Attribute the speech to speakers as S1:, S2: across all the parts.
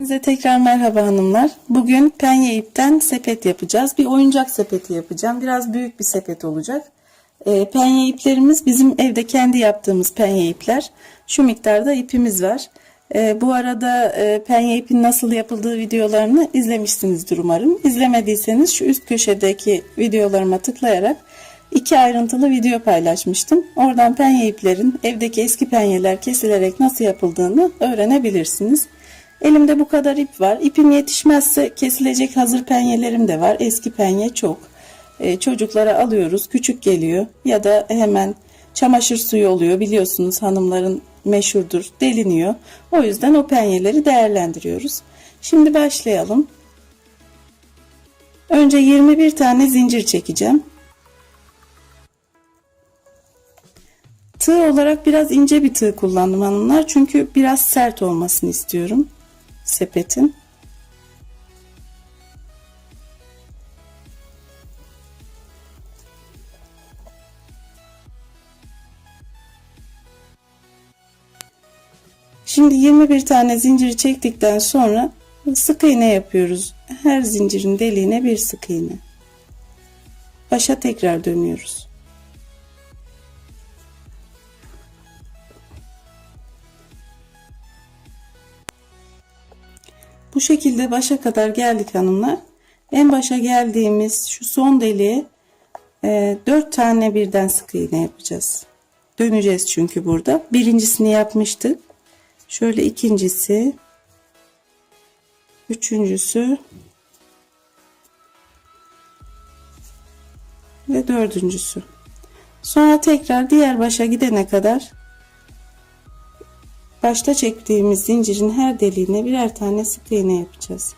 S1: Size tekrar merhaba hanımlar. Bugün penye ipten sepet yapacağız. Bir oyuncak sepeti yapacağım. Biraz büyük bir sepet olacak. Ee, penye iplerimiz bizim evde kendi yaptığımız penye ipler. Şu miktarda ipimiz var. Ee, bu arada e, penye ipin nasıl yapıldığı videolarını izlemişsinizdir umarım. İzlemediyseniz şu üst köşedeki videolarıma tıklayarak iki ayrıntılı video paylaşmıştım. Oradan penye iplerin evdeki eski penyeler kesilerek nasıl yapıldığını öğrenebilirsiniz. Elimde bu kadar ip var. İpim yetişmezse kesilecek hazır penyelerim de var. Eski penye çok. Ee, çocuklara alıyoruz. Küçük geliyor. Ya da hemen çamaşır suyu oluyor. Biliyorsunuz hanımların meşhurdur. Deliniyor. O yüzden o penyeleri değerlendiriyoruz. Şimdi başlayalım. Önce 21 tane zincir çekeceğim. Tığ olarak biraz ince bir tığ kullandım hanımlar. Çünkü biraz sert olmasını istiyorum sepetin. Şimdi 21 tane zinciri çektikten sonra sık iğne yapıyoruz. Her zincirin deliğine bir sık iğne. Başa tekrar dönüyoruz. Bu şekilde başa kadar geldik hanımlar. En başa geldiğimiz şu son deliğe e, 4 tane birden sık iğne yapacağız. Döneceğiz çünkü burada. Birincisini yapmıştık. Şöyle ikincisi. Üçüncüsü. Ve dördüncüsü. Sonra tekrar diğer başa gidene kadar başta çektiğimiz zincirin her deliğine birer tane sık iğne yapacağız.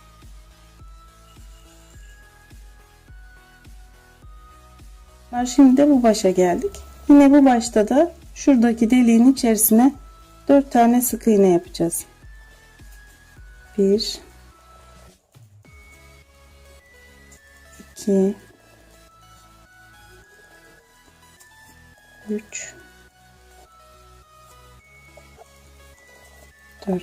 S1: Şimdi de bu başa geldik. Yine bu başta da şuradaki deliğin içerisine 4 tane sık iğne yapacağız. 1 2 3 4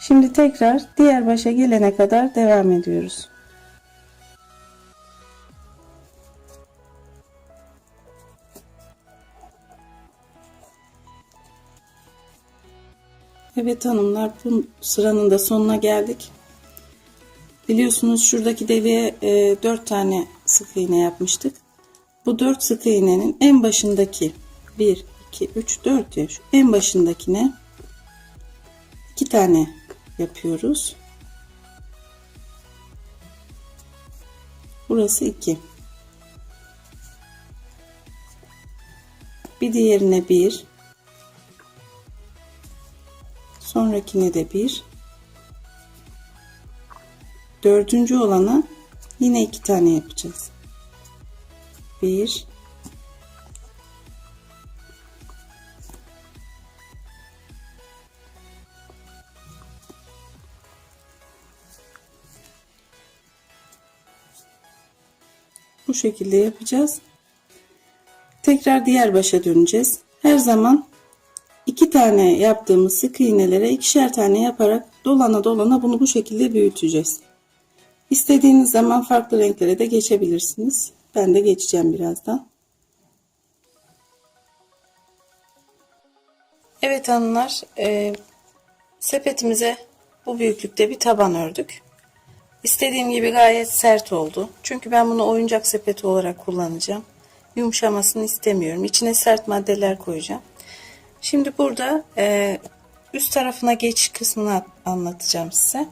S1: Şimdi tekrar diğer başa gelene kadar devam ediyoruz. Evet hanımlar bu sıranın da sonuna geldik. Biliyorsunuz şuradaki deliğe e, 4 tane sık iğne yapmıştık. Bu 4 sık iğnenin en başındaki 1, 2, 3, 4 ya şu en başındakine 2 tane yapıyoruz. Burası 2. Bir diğerine 1. Sonrakine de 1. Dördüncü olana yine 2 tane yapacağız. 1 Bu şekilde yapacağız. Tekrar diğer başa döneceğiz. Her zaman iki tane yaptığımız sık iğnelere ikişer tane yaparak dolana dolana bunu bu şekilde büyüteceğiz. İstediğiniz zaman farklı renklere de geçebilirsiniz. Ben de geçeceğim birazdan. Evet hanımlar, e, sepetimize bu büyüklükte bir taban ördük. İstediğim gibi gayet sert oldu. Çünkü ben bunu oyuncak sepeti olarak kullanacağım. Yumuşamasını istemiyorum. İçine sert maddeler koyacağım. Şimdi burada e, üst tarafına geçiş kısmını anlatacağım size.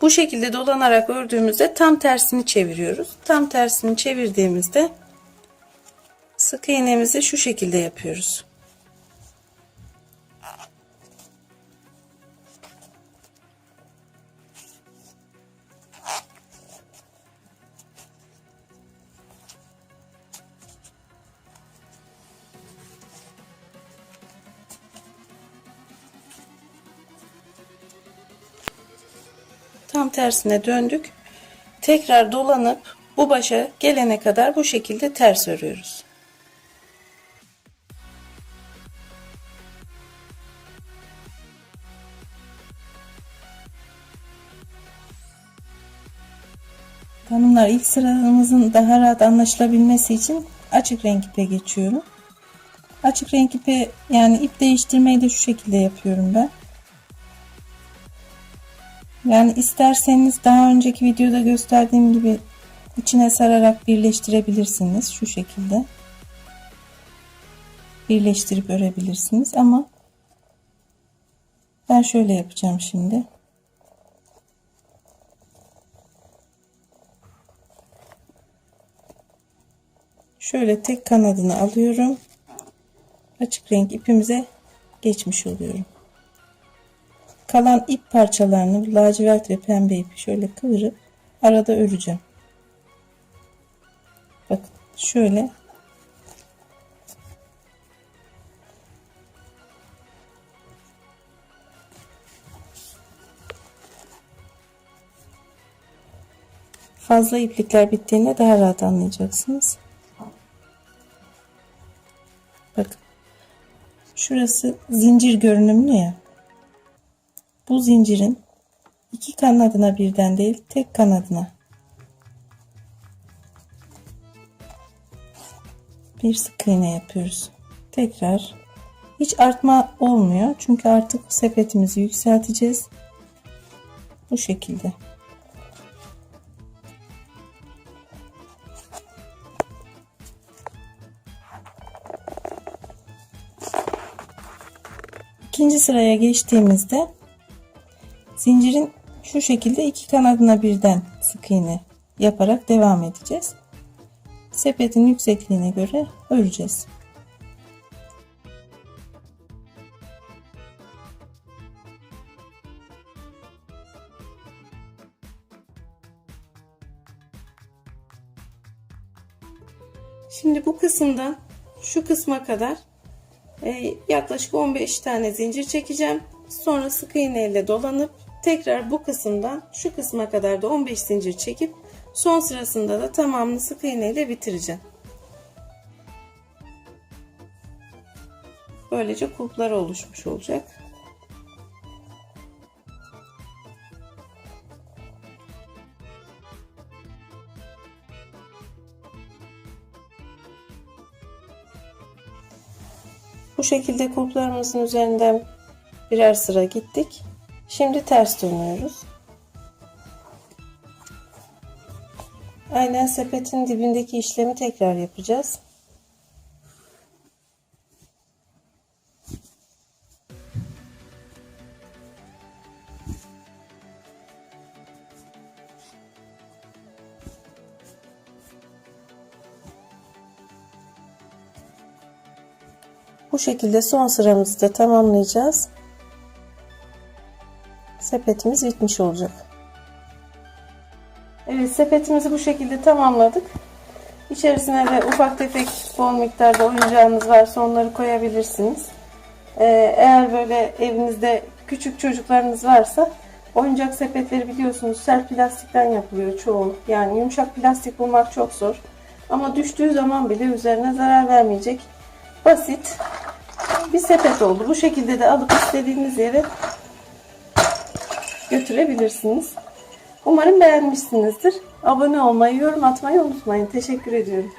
S1: Bu şekilde dolanarak ördüğümüzde tam tersini çeviriyoruz. Tam tersini çevirdiğimizde sık iğnemizi şu şekilde yapıyoruz. tam tersine döndük. Tekrar dolanıp bu başa gelene kadar bu şekilde ters örüyoruz. Hanımlar ilk sıramızın daha rahat anlaşılabilmesi için açık renk ipe geçiyorum. Açık renk ipe yani ip değiştirmeyi de şu şekilde yapıyorum ben. Yani isterseniz daha önceki videoda gösterdiğim gibi içine sararak birleştirebilirsiniz şu şekilde. Birleştirip örebilirsiniz ama ben şöyle yapacağım şimdi. Şöyle tek kanadını alıyorum. Açık renk ipimize geçmiş oluyorum. Kalan ip parçalarını lacivert ve pembe ipi şöyle kıvırıp arada öreceğim. Bakın şöyle fazla iplikler bittiğinde daha rahat anlayacaksınız. Bakın. Şurası zincir görünümlü ya. Bu zincirin iki kanadına birden değil tek kanadına bir sık iğne yapıyoruz. Tekrar hiç artma olmuyor. Çünkü artık sepetimizi yükselteceğiz. Bu şekilde. İkinci sıraya geçtiğimizde zincirin şu şekilde iki kanadına birden sık iğne yaparak devam edeceğiz. Sepetin yüksekliğine göre öreceğiz. Şimdi bu kısımdan şu kısma kadar e, yaklaşık 15 tane zincir çekeceğim. Sonra sık iğne ile dolanıp tekrar bu kısımdan şu kısma kadar da 15 zincir çekip son sırasında da tamamını sık iğne ile bitireceğim. Böylece kulplar oluşmuş olacak. Bu şekilde kulplarımızın üzerinden birer sıra gittik. Şimdi ters dönüyoruz. Aynen sepetin dibindeki işlemi tekrar yapacağız. Bu şekilde son sıramızı da tamamlayacağız. Sepetimiz bitmiş olacak. Evet sepetimizi bu şekilde tamamladık. İçerisine de ufak tefek bol miktarda oyuncağınız varsa onları koyabilirsiniz. Ee, eğer böyle evinizde küçük çocuklarınız varsa oyuncak sepetleri biliyorsunuz sert plastikten yapılıyor çoğu. Yani yumuşak plastik bulmak çok zor. Ama düştüğü zaman bile üzerine zarar vermeyecek basit bir sepet oldu. Bu şekilde de alıp istediğiniz yere götürebilirsiniz. Umarım beğenmişsinizdir. Abone olmayı, yorum atmayı unutmayın. Teşekkür ediyorum.